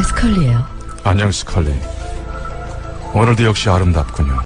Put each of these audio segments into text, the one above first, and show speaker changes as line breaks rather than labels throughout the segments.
안녕하세요, 스컬리예요.
안녕 스컬리. 오늘도 역시 아름답군요.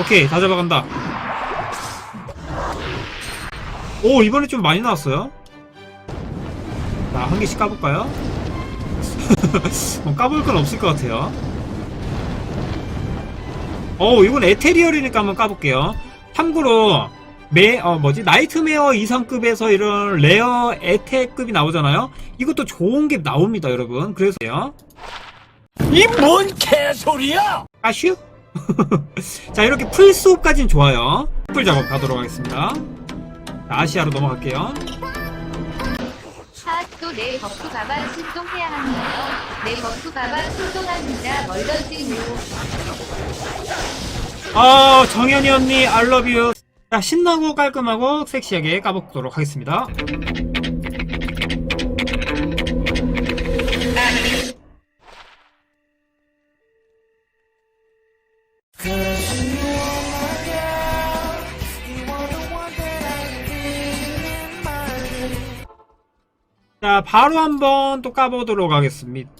오케이 다 잡아간다 오 이번에 좀 많이 나왔어요 자한 개씩 까볼까요? 뭐 까볼 건 없을 것 같아요 오 이건 에테리얼이니까 한번 까볼게요 참고로 매, 어, 뭐지, 나이트메어 이상급에서 이런 레어 에테급이 나오잖아요? 이것도 좋은 게 나옵니다, 여러분. 그래서요.
이 뭔 개소리야!
아슈? 자 이렇게 풀수업까진 좋아요 풀 작업 가도록 하겠습니다 자, 아시아로 넘어갈게요
하또 내 버프 가방 출동해야 하나요? 내 버프 가방 출동합니다. 멀더지요.
어 정현이 언니 알러뷰 자 신나고 깔끔하고 섹시하게 까보도록 하겠습니다. 자 바로 한번 또 까보도록 하겠습니다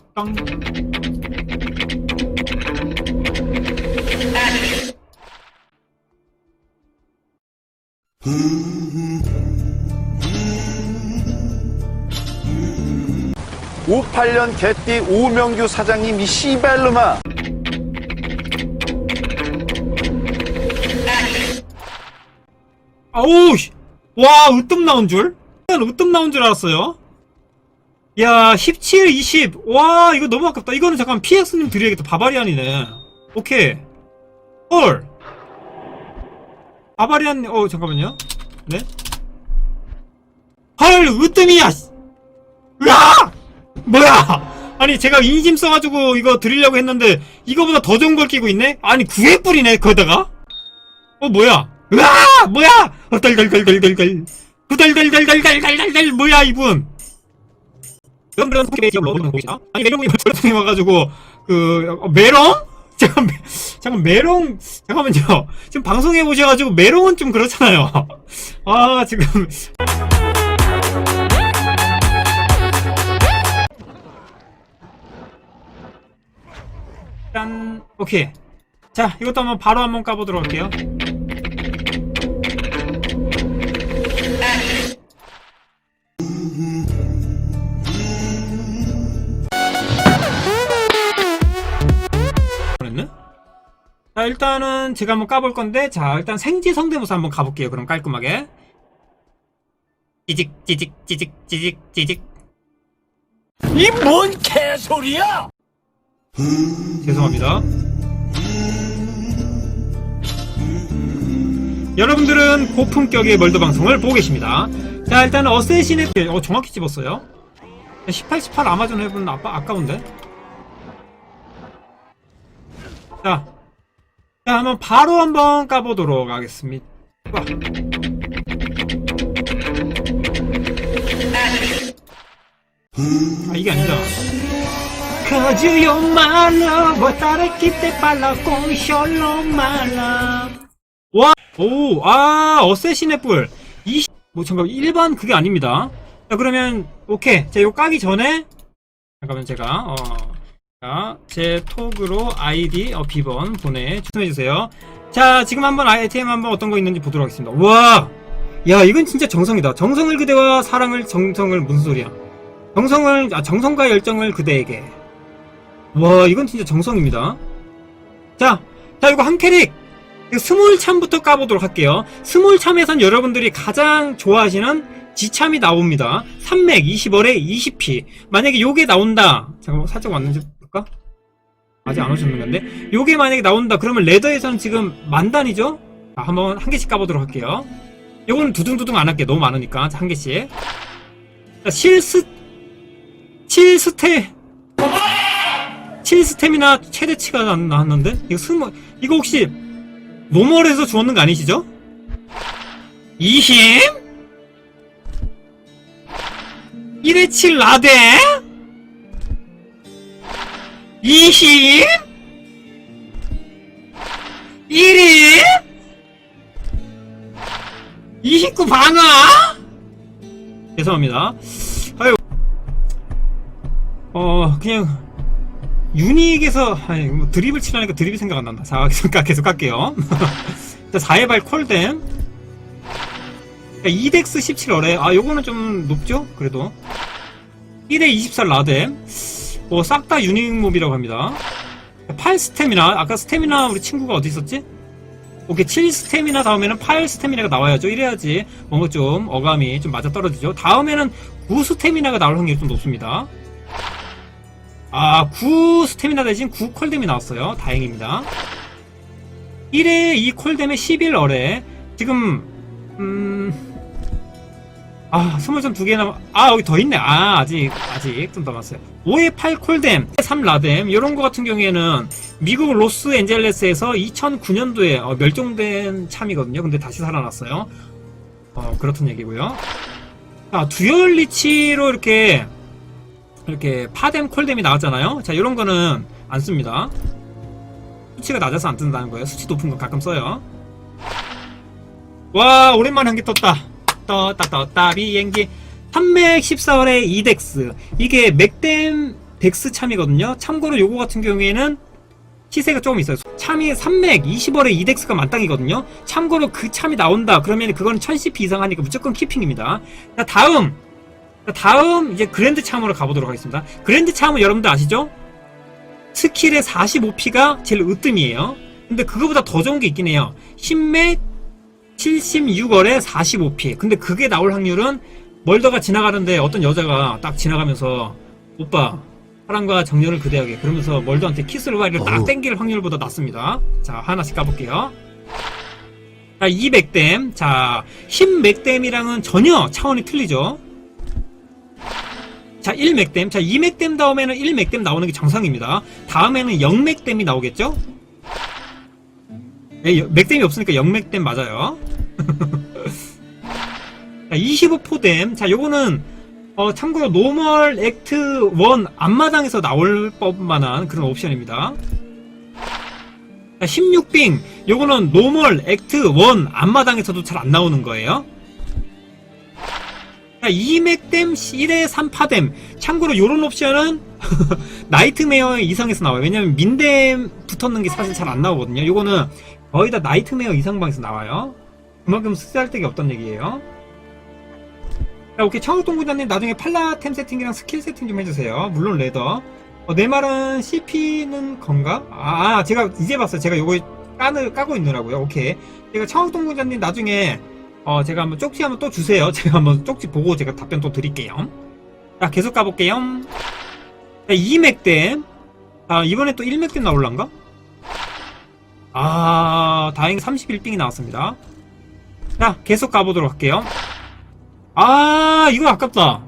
땅.
오팔년 개띠 오명규 사장님 이 씨발놈아
아우, 씨. 와, 으뜸 나온 줄? 난 으뜸 나온 줄 알았어요. 야, 17, 20. 와, 이거 너무 아깝다. 이거는 잠깐 PX님 드려야겠다. 바바리안이네. 오케이. 헐. 바바리안, 어, 잠깐만요. 네? 헐, 으뜸이야! 씨. 으아! 뭐야! 아니, 제가 인심 써가지고 이거 드리려고 했는데, 이거보다 더 좋은 걸 끼고 있네? 아니, 구애뿔이네, 거기다가? 어, 뭐야? 으아! 뭐야! 어, 덜덜덜덜덜덜. 후덜덜덜덜덜덜덜. 뭐야, 이분? 여러분들은 포켓 기업 러브는 보이시나? 아니, 메롱이 저렇게 와가지고, 그, 어, 메롱? 잠깐, 메- 잠깐, 메롱, 잠깐만요. 지금 방송해 보셔가지고, 메롱은 좀 그렇잖아요. 아, 지금. 짠, 오케이. 자, 이것도 한번 바로 한번 까보도록 할게요. 자, 일단은 제가 한번 까볼 건데, 자, 일단 생지 성대모사 한번 가볼게요. 그럼 깔끔하게. 찌직, 찌직, 찌직, 찌직, 찌직.
이 뭔 개소리야!
죄송합니다. 여러분들은 고품격의 멀더 방송을 보고 계십니다. 자, 일단 어세신의 어 정확히 집었어요. 18, 18 아마존 해보는 아빠 아까운데. 자, 자 한번 바로 한번 까보도록 하겠습니다. 와. 아 이게 my love. 와, 오, 아, 어쌔신의 뿔. 20, 뭐, 잠깐, 일반 그게 아닙니다. 자, 그러면, 오케이. 자, 요 까기 전에, 잠깐만, 제가, 어, 자, 제 톡으로 아이디, 어, 비번 보내, 추천해주세요. 자, 지금 한번 아이템 한번 어떤 거 있는지 보도록 하겠습니다. 와! 야, 이건 진짜 정성이다. 정성을 그대와 사랑을, 정성을, 무슨 소리야. 정성을, 아, 정성과 열정을 그대에게. 와 이건 진짜 정성입니다 자, 자 이거 한 캐릭 스몰 참부터 까보도록 할게요 스몰 참에선 여러분들이 가장 좋아하시는 지참이 나옵니다 3맥 20월에 20p 만약에 요게 나온다 잠깐만 살짝 왔는지 볼까? 아직 안 오셨는 건데 요게 만약에 나온다 그러면 레더에서는 지금 만단이죠? 자, 한번 한 개씩 까보도록 할게요 요거는 두둥두둥 안 할게 너무 많으니까 자, 한 개씩 자, 실스 7스테 7스템이나 최대치가 나- 나왔는데? 이거 스모, 이거 혹시, 노멀에서 주었는 거 아니시죠? 20? 1회 7 라데? 20? 1위? 29 방아? 죄송합니다. 아유. 어 그냥 유닉에서 아니 뭐 드립을 치라니까 드립이 생각 안 난다. 자 계속 가 계속 갈게요. 자 4의 발 콜댐. 자, 2덱스 17어래. 아 요거는 좀 높죠? 그래도 1에 24 라뎀. 뭐 싹 다 유닉 몹이라고 합니다. 8 스태미나 아까 스태미나 우리 친구가 어디 있었지? 오케이 7 스태미나 다음에는 8 스태미나가 나와야죠. 이래야지 뭔가 좀 어감이 좀 맞아 떨어지죠. 다음에는 9 스태미나가 나올 확률이 좀 높습니다. 아 9 스태미나 대신 9 콜뎀이 나왔어요. 다행입니다. 1에 2 콜뎀에 11 어래 지금 음... 아, 스물점 두 개 남, 아, 여기 더 있네. 아, 아직, 아직 좀 남았어요. 5에 8 콜뎀, 3 라뎀, 요런 거 같은 경우에는 미국 로스 앤젤레스에서 2009년도에 멸종된 참이거든요. 근데 다시 살아났어요. 어, 그렇던 얘기고요. 자, 듀얼 리치로 이렇게, 이렇게 파뎀, 콜뎀이 나왔잖아요. 자, 요런 거는 안 씁니다. 수치가 낮아서 안 뜬다는 거예요. 수치 높은 건 가끔 써요. 와, 오랜만에 한 개 떴다. 떴다, 비행기. 314월의 이덱스. 이게 맥댐 덱스 참이거든요. 참고로 요거 같은 경우에는 시세가 조금 있어요. 참이 320월에 이덱스가 만땅이거든요. 참고로 그 참이 나온다. 그러면 그건 1000CP 이상 하니까 무조건 키핑입니다. 자, 다음. 자, 다음 이제 그랜드 참으로 가보도록 하겠습니다. 그랜드 참은 여러분들 아시죠? 스킬의 45P가 제일 으뜸이에요. 근데 그거보다 더 좋은 게 있긴 해요. 10맥 76월에 45P. 근데 그게 나올 확률은 멀더가 지나가는데 어떤 여자가 딱 지나가면서 오빠 사랑과 정열을 그대하게 그러면서 멀더한테 키스를 하기를 딱. 땡길 확률보다 낮습니다. 자 하나씩 까볼게요. 자 200댐. 자 10맥댐이랑은 전혀 차원이 틀리죠. 자 1맥댐. 자 2맥댐 다음에는 1맥댐 나오는 게 정상입니다. 다음에는 0맥댐이 나오겠죠? 네, 여- 맥댐이 없으니까 0맥댐 맞아요. 자, 25포뎀. 자, 요거는, 어, 참고로 노멀 액트 1 앞마당에서 나올 법만한 그런 옵션입니다. 자, 16빙. 요거는 노멀 액트 1 앞마당에서도 잘 안 나오는 거예요. 자, 2맥댐 1에 3파뎀. 참고로 요런 옵션은 나이트메어 이상에서 나와요. 왜냐면 민댐 붙었는 게 사실 잘 안 나오거든요. 요거는 거의 다 나이트메어 이상방에서 나와요. 그만큼 쓰잘데기 없던 얘기예요. 자, 오케이. 청학동구장님 나중에 팔라템 세팅이랑 스킬 세팅 좀 해주세요. 물론 레더. 어, 내 말은 CP는 건가? 아, 아, 제가 이제 봤어요. 제가 요거 까는, 까고 있느라고요. 오케이. 제가 청학동구장님 나중에 어, 제가 한번 쪽지 한번 또 주세요. 제가 한번 쪽지 보고 제가 답변 또 드릴게요. 자, 계속 가볼게요. 자, 2맥댐. 아, 이번에 또 1맥댐 나올란가? 아, 다행히 31빙이 나왔습니다. 자, 계속 가보도록 할게요. 아, 이거 아깝다.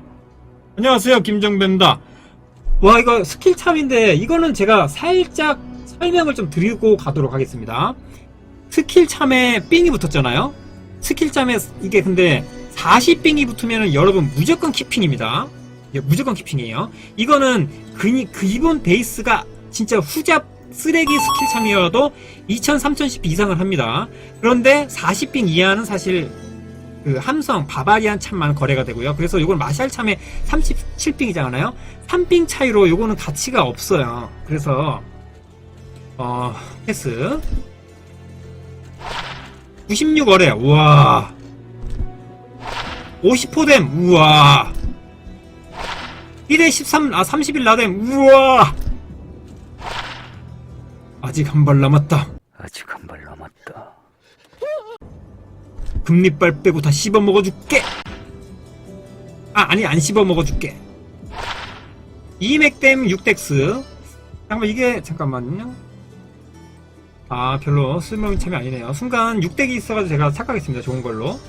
안녕하세요, 김정배입니다. 와, 이거 스킬 참인데, 이거는 제가 살짝 설명을 좀 드리고 가도록 하겠습니다. 스킬 참에 삥이 붙었잖아요? 스킬 참에 이게 근데 40삥이 붙으면 여러분 무조건 키핑입니다. 예, 무조건 키핑이에요. 이거는 그, 그 기본 베이스가 진짜 후잡 쓰레기 스킬 참이어도 2000, 3010 이상을 합니다. 그런데 40빙 이하는 사실 그 함성, 바바리안 참만 거래가 되고요. 그래서 이건 마샬 참에 37빙이잖아요. 3빙 차이로 요거는 가치가 없어요. 그래서 어 패스 96월에 우와 50호댐 우와 1에 13, 아 30일 나댐 우와 아직 한 발 남았다
아직 한 발 남았다.
금리빨 빼고 다 씹어 먹어줄게. 아, 아니, 안 씹어 먹어줄게. 이맥댐 6덱스. 잠깐만, 이게, 잠깐만요. 아, 별로 쓸모있는 참이 아니네요. 순간 6덱이 있어가지고 제가 착각했습니다. 좋은 걸로.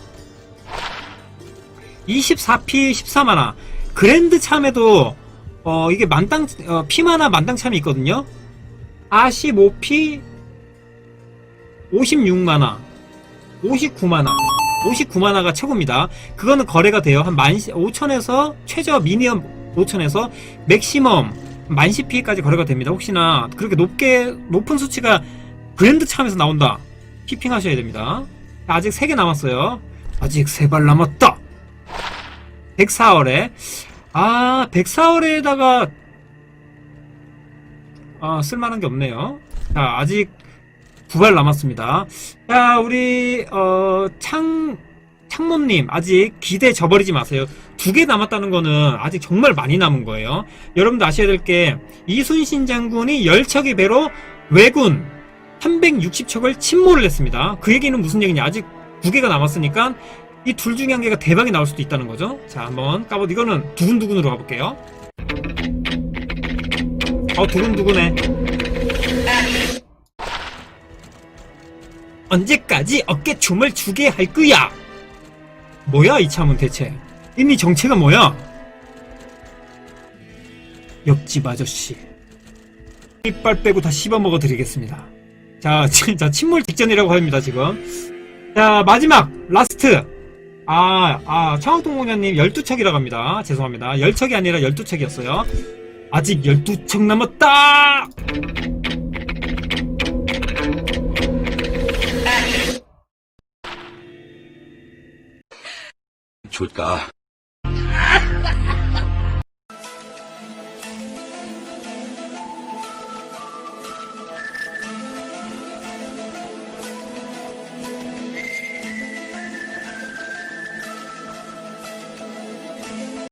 24P 14만화. 그랜드 참에도, 어, 이게 만땅, 어, P만화 만땅 참이 있거든요. 45P 56만화. 59만화. 59만화가 최고입니다. 그거는 거래가 돼요. 한 만, 5천에서 최저 미니멈 5천에서 맥시멈 만 CP까지 거래가 됩니다. 혹시나 그렇게 높게, 높은 수치가 브랜드 참에서 나온다. 피핑 하셔야 됩니다. 아직 3개 남았어요. 아직 3발 남았다. 104월에. 아, 104월에다가 어, 쓸만한 게 없네요. 자, 아직 두 발 남았습니다. 자, 우리, 어, 창, 창모님, 아직 기대 저버리지 마세요. 두 개 남았다는 거는 아직 정말 많이 남은 거예요. 여러분도 아셔야 될 게, 이순신 장군이 열척의 배로 왜군 360척을 침몰을 했습니다. 그 얘기는 무슨 얘기냐. 아직 두 개가 남았으니까 이 둘 중에 한 개가 대박이 나올 수도 있다는 거죠. 자, 한번 까보, 이거는 두근두근으로 가볼게요. 어, 두근두근해. 언제까지 어깨춤을 추게 할 거야? 뭐야, 이 참은 대체? 이미 정체가 뭐야? 옆집 아저씨. 이빨 빼고 다 씹어먹어 드리겠습니다. 자, 진짜 침몰 직전이라고 합니다, 지금. 자, 마지막, 라스트. 아, 아, 청학동공녀님 12척이라고 합니다. 죄송합니다. 10척이 아니라 12척이었어요. 아직 12척 남았다!
좋다.